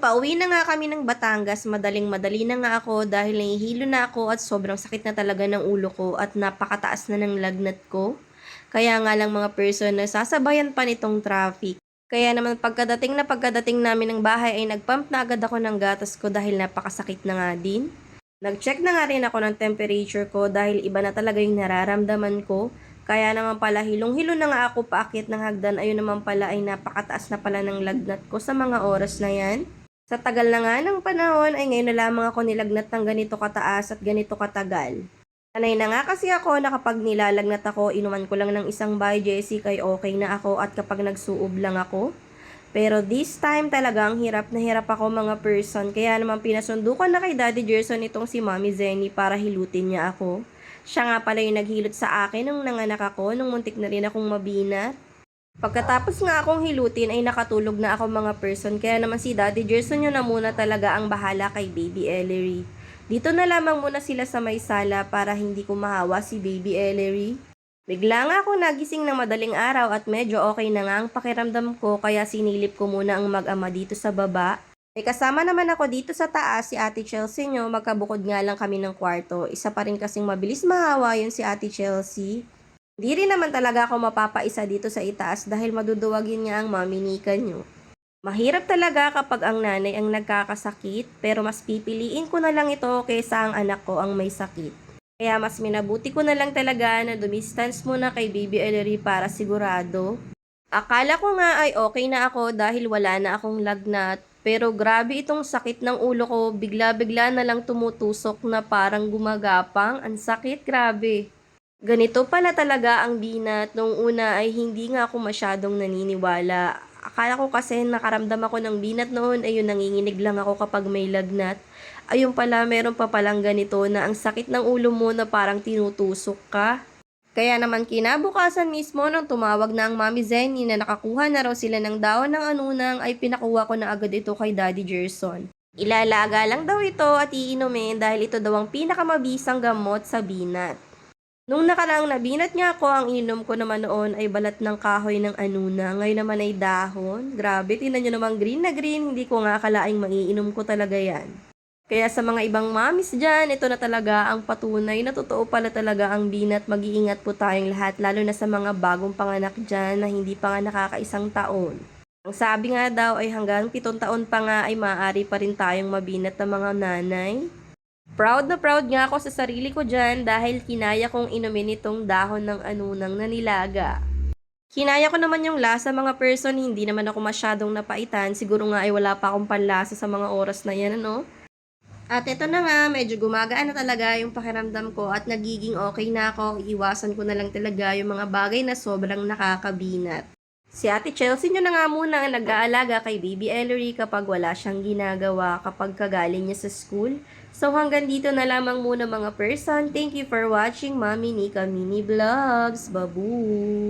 pauwi na nga kami ng Batangas, madaling madali na nga ako dahil nahihilo na ako at sobrang sakit na talaga ng ulo ko at napakataas na ng lagnat ko. Kaya nga lang mga person na sasabayan pa nitong traffic. Kaya naman pagkadating na pagkadating namin ng bahay ay nagpump na agad ako ng gatas ko dahil napakasakit na nga din. Nag-check na nga rin ako ng temperature ko dahil iba na talaga yung nararamdaman ko. Kaya naman pala hilong-hilo na nga ako paakit ng hagdan ayun naman pala ay napakataas na pala ng lagnat ko sa mga oras na yan. Sa tagal na nga ng panahon ay ngayon na lamang ako nilagnat ng ganito kataas at ganito katagal. Sanay na nga kasi ako na kapag nilalagnat ako, inuman ko lang ng isang by Jessica ay okay na ako at kapag nagsuob lang ako. Pero this time talagang hirap na hirap ako mga person kaya naman pinasundo ko na kay Daddy Gerson itong si Mommy Zenny para hilutin niya ako. Siya nga pala yung naghilot sa akin nung nanganak ako nung muntik na rin akong mabinat. Pagkatapos nga akong hilutin ay nakatulog na ako mga person kaya naman si Daddy Gerson yun na muna talaga ang bahala kay Baby Ellery. Dito na lamang muna sila sa may sala para hindi ko mahawa si Baby Ellery. Bigla nga ako nagising ng madaling araw at medyo okay na nga ang pakiramdam ko kaya sinilip ko muna ang mag-ama dito sa baba. May kasama naman ako dito sa taas si Ate Chelsea nyo, magkabukod nga lang kami ng kwarto. Isa pa rin kasing mabilis mahawa yun si Ate Chelsea. Di rin naman talaga ako mapapaisa dito sa itaas dahil maduduwagin niya ang maminikan nyo. Mahirap talaga kapag ang nanay ang nagkakasakit pero mas pipiliin ko na lang ito kaysa ang anak ko ang may sakit. Kaya mas minabuti ko na lang talaga na dumistance muna kay Baby Ellery para sigurado. Akala ko nga ay okay na ako dahil wala na akong lagnat pero grabe itong sakit ng ulo ko, bigla-bigla na lang tumutusok na parang gumagapang. Ang sakit, grabe. Ganito pala talaga ang binat. Nung una ay hindi nga ako masyadong naniniwala. Akala ko kasi nakaramdam ako ng binat noon, ayun nanginginig lang ako kapag may lagnat. Ayun pala, meron pa palang ganito na ang sakit ng ulo mo na parang tinutusok ka. Kaya naman kinabukasan mismo nung tumawag na ang Mami Zenny na nakakuha na raw sila ng daon ng anunang ay pinakuha ko na agad ito kay Daddy Gerson. Ilalaga lang daw ito at iinumin dahil ito daw ang pinakamabisang gamot sa binat. Nung nakaraang nabinat niya ako, ang ininom ko naman noon ay balat ng kahoy ng anuna. Ngayon naman ay dahon. Grabe, tinan nyo naman green na green. Hindi ko nga akalaing maiinom ko talaga yan. Kaya sa mga ibang mamis dyan, ito na talaga ang patunay na totoo pala talaga ang binat. Mag-iingat po tayong lahat, lalo na sa mga bagong panganak dyan na hindi pa nga nakakaisang taon. Ang sabi nga daw ay hanggang pitong taon pa nga ay maaari pa rin tayong mabinat ng mga nanay. Proud na proud nga ako sa sarili ko dyan dahil kinaya kong inumin itong dahon ng anunang na nilaga. Kinaya ko naman yung lasa mga person, hindi naman ako masyadong napaitan. Siguro nga ay wala pa akong panlasa sa mga oras na yan, ano? At ito na nga, medyo gumagaan na talaga yung pakiramdam ko at nagiging okay na ako. Iwasan ko na lang talaga yung mga bagay na sobrang nakakabinat. Si Ate Chelsea nyo na nga muna ang nag-aalaga kay Baby Ellery kapag wala siyang ginagawa kapag kagaling niya sa school. So hanggang dito na lamang muna mga person. Thank you for watching Mami Nika Mini Vlogs. Babu!